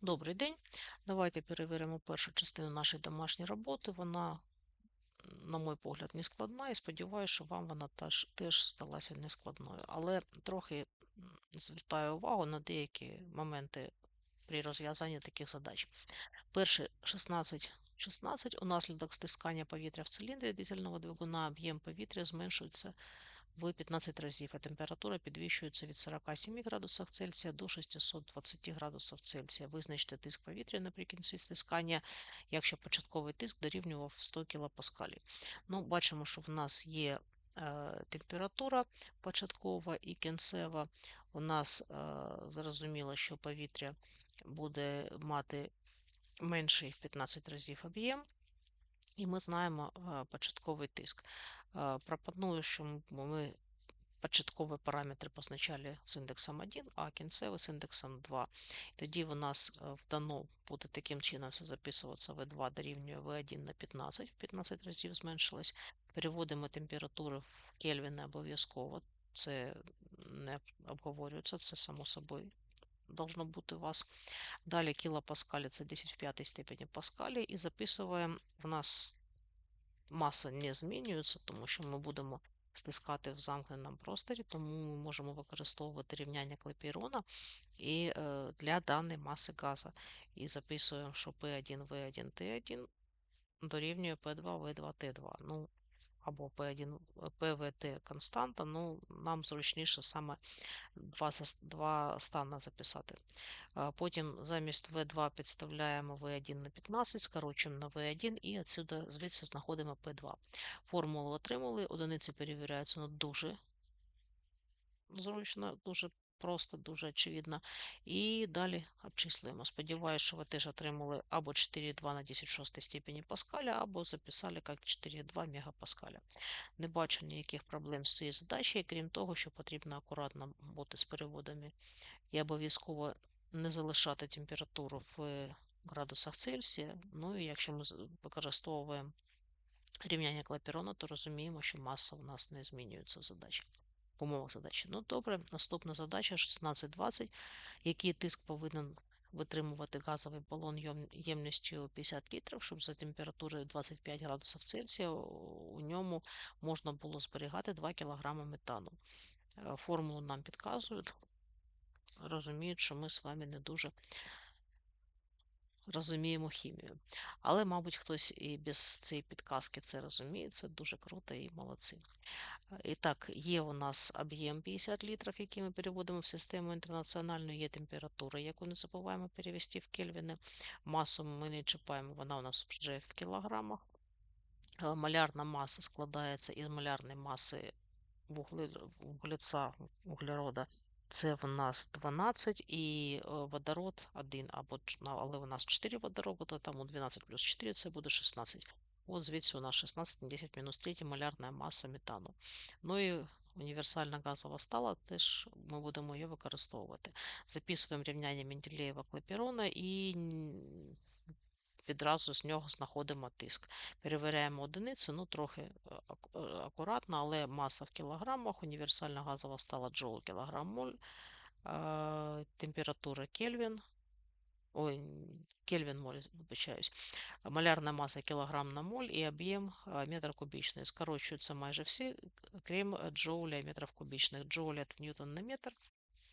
Добрий день. Давайте перевіримо першу частину нашої домашньої роботи. Вона, на мій погляд, не складна і сподіваюся, що вам вона теж, теж сталася нескладною. Але трохи звертаю увагу на деякі моменти при розв'язанні таких задач. Перше 16. 16. Унаслідок стискання повітря в циліндрі дизельного двигуна об'єм повітря зменшується в 15 разів, а температура підвищується від 47 градусів Цельсія до 620 градусів Цельсія. Визначте тиск повітря наприкінці стискання, якщо початковий тиск дорівнював 100 кПа. Ну, Бачимо, що в нас є е, температура початкова і кінцева. У нас е, зрозуміло, що повітря буде мати менший в 15 разів об'єм. І ми знаємо початковий тиск. Пропоную, що ми початкові параметри позначали з індексом 1, а кінцевий з індексом 2. Тоді у нас вдано буде таким чином все записуватися V2 дорівнює V1 на 15, в 15 разів зменшилось. Переводимо температури в Кельвіни обов'язково. Це не обговорюється, це само собою должно бути у вас. Далі кілопаскалі це 10 в 5 степені паскалі, і записуємо, в нас маса не змінюється, тому що ми будемо стискати в замкненому просторі, тому ми можемо використовувати рівняння клепірона і е, для даної маси газу. І записуємо, що P1, V1, T1 дорівнює P2, V2, T2. Ну, або P1, PVT константа, ну, нам зручніше саме два два стани записати. Потім замість V2 підставляємо V1 на 15, скорочуємо на V1 і отсюди, звідси знаходимо P2. Формулу отримали, одиниці перевіряються ну, дуже зручно, дуже просто, дуже очевидно. І далі обчислюємо. Сподіваюся, що ви теж отримали або 4,2 на 10 степені Паскаля, або записали як 4,2 мегапаскаля. Не бачу ніяких проблем з цією задачею, крім того, що потрібно акуратно бути з переводами і обов'язково не залишати температуру в градусах Цельсія. Ну і якщо ми використовуємо рівняння клапірона, то розуміємо, що маса у нас не змінюється в задачі в умовах задачі. Ну, добре, наступна задача 1620. Який тиск повинен витримувати газовий балон ємністю 50 літрів, щоб за температурою 25 градусів Цельсія у ньому можна було зберігати 2 кг метану. Е, формулу нам підказують. Розуміють, що ми з вами не дуже розуміємо хімію. Але, мабуть, хтось і без цієї підказки це розуміє, це дуже круто і молодці. І так, є у нас об'єм 50 літрів, який ми переводимо в систему інтернаціональну, є температура, яку не забуваємо перевести в кельвіни. Масу ми не чіпаємо, вона у нас вже в кілограмах. Е, малярна маса складається із малярної маси вуглеця, вуглерода це в нас 12 і е, водород 1, або, але у нас 4 водорода, тому 12 плюс 4 це буде 16. От звідси у нас 16 на 10 мінус 3 малярна маса метану. Ну і універсальна газова стала, теж ми будемо її використовувати. Записуємо рівняння Менделєєва клапірона і відразу з нього знаходимо тиск. Перевіряємо одиниці, ну трохи е, е, акуратно, але маса в кілограмах, універсальна газова стала джоул кілограм моль, температура Кельвін. Ой, Кельвін моль, вибачаюсь, малярна маса кілограм на моль і об'єм метр кубічний. Скорочуються майже всі, крім джоуля метрів кубічних. Джоуль – це ньютон на метр.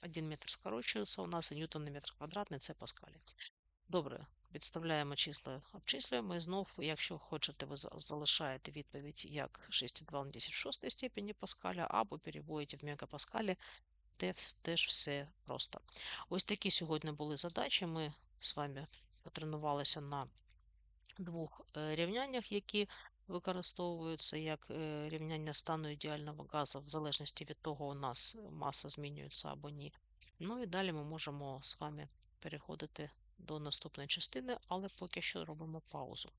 Один метр скорочується у нас, і ньютон на метр квадратний це паскалі. Добре, підставляємо числа, обчислюємо і знов, якщо хочете, ви залишаєте відповідь як 6,2 на 10 степені Паскаля, або переводите в мегапаскалі, теж все просто. Ось такі сьогодні були задачі. Ми з вами потренувалися на двох е, рівняннях, які використовуються як е, рівняння стану ідеального газу, в залежності від того, у нас маса змінюється або ні. Ну і далі ми можемо з вами переходити до наступної частини, але поки що робимо паузу.